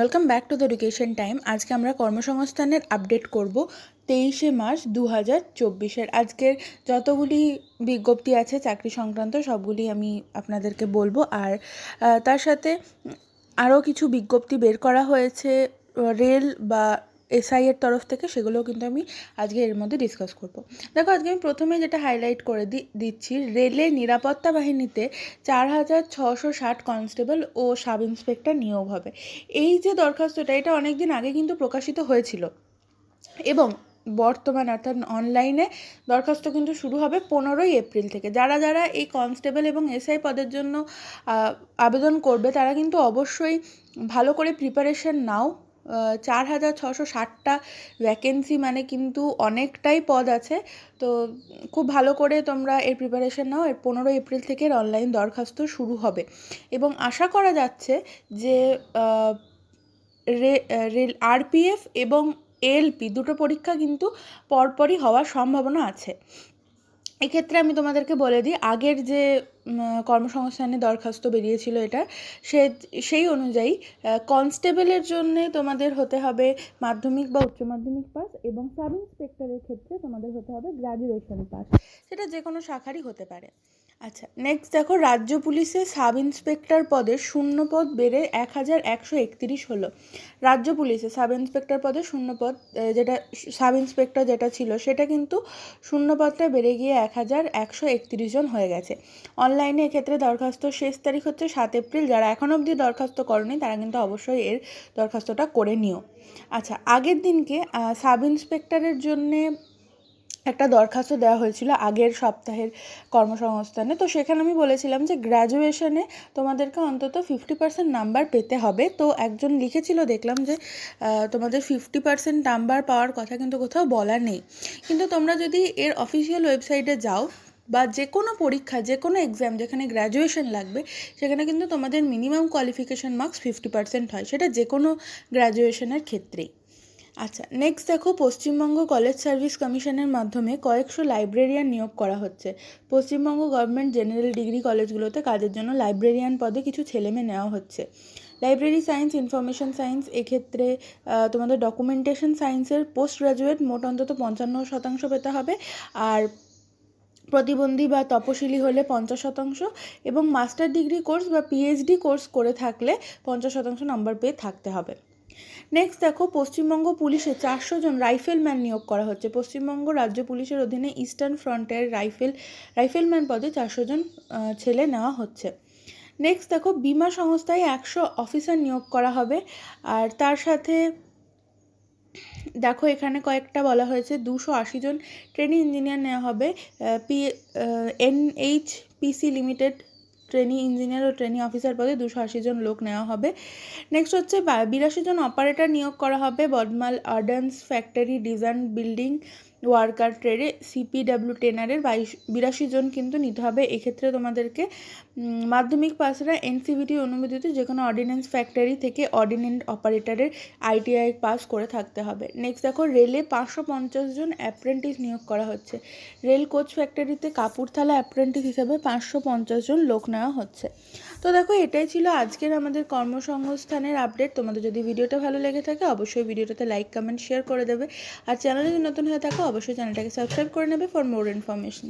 Welcome back to the education time আজকে আমরা কর্মসংস্থানের আপডেট করব তেইশে মার্চ দু হাজার চব্বিশের। আজকের যতগুলি বিজ্ঞপ্তি আছে চাকরি সংক্রান্ত, সবগুলি আমি আপনাদেরকে বলব। আর তার সাথে আরও কিছু বিজ্ঞপ্তি বের করা হয়েছে, রেল বা এসআই এর তরফ থেকে সেগুলোও কিন্তু আমি আজকে এর মধ্যে ডিসকাস করব। দেখো, আজকে আমি প্রথমে যেটা হাইলাইট করে দিচ্ছি, রেলে নিরাপত্তা বাহিনীতে চার হাজার ছশো ষাট কনস্টেবল ও সাব ইন্সপেক্টর নিয়োগ হবে। এই যে দরখাস্তটা, এটা অনেক দিন আগে কিন্তু প্রকাশিত হয়েছিল। এবং বর্তমান অর্থাৎ অনলাইনে দরখাস্ত কিন্তু শুরু হবে পনেরোই এপ্রিল থেকে। যারা যারা এই কনস্টেবল এবং এসআই পদের জন্য আবেদন করবে, তারা কিন্তু অবশ্যই ভালো করে প্রিপারেশন নাও। চার হাজার ছশো ষাটটা ভ্যাকেন্সি মানে কিন্তু অনেকটাই পদ আছে। তো খুব ভালো করে তোমরা এর প্রিপারেশন নাও, এর পনেরোই এপ্রিল থেকে অনলাইন দরখাস্ত শুরু হবে। এবং আশা করা যাচ্ছে যে রেল আরপিএফ এবং এলপি দুটো পরীক্ষা কিন্তু পরপরই হওয়ার সম্ভাবনা আছে। এক্ষেত্রে আমি তোমাদেরকে বলে দিই, আগের যে কর্মসংস্থানে দরখাস্ত বেরিয়েছিল এটা, সে, সেই অনুযায়ী কনস্টেবলের জন্য তোমাদের হতে হবে মাধ্যমিক বা উচ্চ মাধ্যমিক পাস এবং সাব ইন্সপেক্টরের ক্ষেত্রে তোমাদের হতে হবে গ্র্যাজুয়েশন পাস। সেটা যে কোনো শাখারই হতে পারে। আচ্ছা নেক্সট দেখো, রাজ্য পুলিশে সাব ইন্সপেক্টর পদে শূন্য পদ বেড়ে এক হাজার একশো একত্রিশ হলো। রাজ্য পুলিশে সাব ইন্সপেক্টর পদে শূন্য পদ যেটা সাব ইন্সপেক্টর যেটা ছিল, সেটা কিন্তু শূন্য পদটা বেড়ে গিয়ে এক হাজার একশো একত্রিশ জন হয়ে গেছে। অনলাইনে এক্ষেত্রে দরখাস্ত শেষ তারিখ হচ্ছে সাত এপ্রিল। যারা এখন অবধি দরখাস্ত করনি, তারা কিন্তু অবশ্যই এর দরখাস্তটা করে নিও। আচ্ছা আগের দিনকে সাব ইন্সপেক্টরের জন্যে একটা দরখাস্ত দেওয়া হয়েছিল আগের সপ্তাহের কর্মসংস্থানে। তো সেখানে আমি বলেছিলাম যে গ্র্যাজুয়েশনে তোমাদেরকে অন্তত ফিফটি পার্সেন্ট নাম্বার পেতে হবে। তো একজন লিখেছিল, দেখলাম যে তোমাদের ফিফটি পার্সেন্ট নাম্বার পাওয়ার কথা কিন্তু কোথাও বলা নেই। কিন্তু তোমরা যদি এর অফিসিয়াল ওয়েবসাইটে যাও বা যে কোনো পরীক্ষা, যে কোনো এক্সাম যেখানে গ্র্যাজুয়েশন লাগবে, সেখানে কিন্তু তোমাদের minimum qualification marks fifty percent হয়। সেটা যে কোনো গ্র্যাজুয়েশনের ক্ষেত্রেই। আচ্ছা নেক্সট দেখো পশ্চিমবঙ্গ কলেজ সার্ভিস কমিশনের মাধ্যমে কয়েকশো লাইব্রেরিয়ান নিয়োগ করা হচ্ছে। পশ্চিমবঙ্গ গভর্নমেন্ট জেনারেল ডিগ্রি কলেজগুলোতে কাজের জন্য লাইব্রেরিয়ান পদে কিছু ছেলেমেয়ে নেওয়া হচ্ছে। লাইব্রেরি সায়েন্স ইনফরমেশন সায়েন্স এক্ষেত্রে তোমাদের ডকুমেন্টেশন সায়েন্সের পোস্ট গ্রাজুয়েট মোট অন্তত পঞ্চান্ন শতাংশ পেতে হবে। আর প্রতিবন্ধী বা তপশিলি হলে পঞ্চাশ শতাংশ এবং মাস্টার ডিগ্রি কোর্স বা পিএইচডি কোর্স করে থাকলে পঞ্চাশ শতাংশ নাম্বার পেয়ে থাকতে হবে। নেক্সট দেখো, পশ্চিমবঙ্গ পুলিশে চারশো জন রাইফেলম্যান নিয়োগ করা হচ্ছে। পশ্চিমবঙ্গ রাজ্য পুলিশের অধীনে ইস্টার্ন ফ্রন্টের রাইফেল, রাইফেলম্যান পদে চারশো জন ছেলে নেওয়া হচ্ছে। নেক্সট দেখো, বিমা সংস্থায় একশো অফিসার নিয়োগ করা হবে। আর তার সাথে দেখো, এখানে কয়েকটা বলা হয়েছে, দুশো আশি জন ট্রেনিং ইঞ্জিনিয়ার নেওয়া হবে P NH PC limited training engineer ও ট্রেনি অফিসার পদে দুশো আশি জন লোক নেওয়া হবে। নেক্সট হচ্ছে বিরাশি জন অপারেটর নিয়োগ করা হবে। বদমাল ordnance factory design building worker ট্রেডে সিপিডাব্লিউ টেনারের বাইশ বিরাশি জন কিন্তু নিতে হবে। এক্ষেত্রে তোমাদেরকে মাধ্যমিক পাসরা এনসিভিটি অনুমোদিত যে কোনো অর্ডিন্যান্স ফ্যাক্টরি থেকে অর্ডিনেন্ট অপারেটরের আইটিআই পাস করে থাকতে হবে। নেক্সট দেখো রেলে পাঁচশো পঞ্চাশ জন অ্যাপ্রেন্টিস নিয়োগ করা হচ্ছে। রেল কোচ ফ্যাক্টরিতে কাপুরথালা অ্যাপ্রেন্টিস হিসাবে পাঁচশো পঞ্চাশ জন লোক নেওয়া হচ্ছে। তো দেখো, এটাই ছিল আজকের আমাদের কর্মসংস্থানের আপডেট তোমাদের যদি ভিডিওটা ভালো লেগে থাকে, অবশ্যই ভিডিওটাতে লাইক কমেন্ট শেয়ার করে দেবে। আর চ্যানেলে যদি নতুন হয়ে থাকো অবশ্যই চ্যানেলটাকে সাবস্ক্রাইব করে নেবে ফর মোর ইনফরমেশন।